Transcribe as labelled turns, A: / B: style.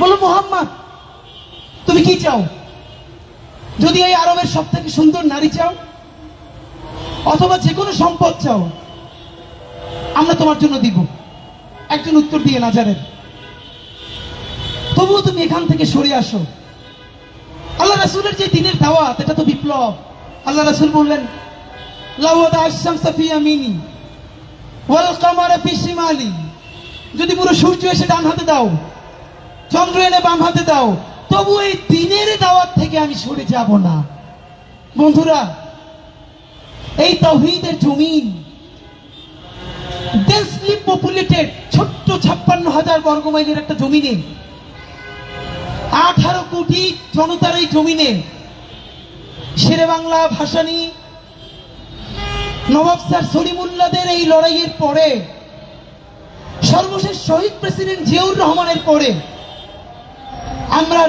A: বলো, মোহাম্মদ, তুমি কি চাও? যদি এই আরবের সব থেকে সুন্দর নারী চাও, অথবা যে কোনো সম্পদ চাও, আমরা তোমার জন্য দিব। একজন উত্তর দিয়ে নাজারের। তবুও তুমি এখান থেকে সরে আসো। আল্লাহ রাসূলের যে দিনের দাওয়াত, এটা তো বিপ্লব। আল্লাহ রাসুল বললেন যদি পুরো সূর্য এসে ডান হাতে দাও চন্দ্র এনে বাম হাতে দাও। তবু এই দিনের দাওয়াত থেকে আমি সরে যাব না। বন্ধুরা, এই তৌহিদের জমিন ডেন্সলি পপুলেটেড ছোট্ট ছাপ্পান্ন হাজার বর্গমাইলের একটা জমিনে, আঠারো কোটি জনতার এই জমিনে, শেরে বাংলা ভাসানী, নবাব স্যার সলিমুল্লাদের এই লড়াইয়ের পরে, সর্বশেষ শহীদ প্রেসিডেন্ট জিয়াউর রহমানের পরে আমরা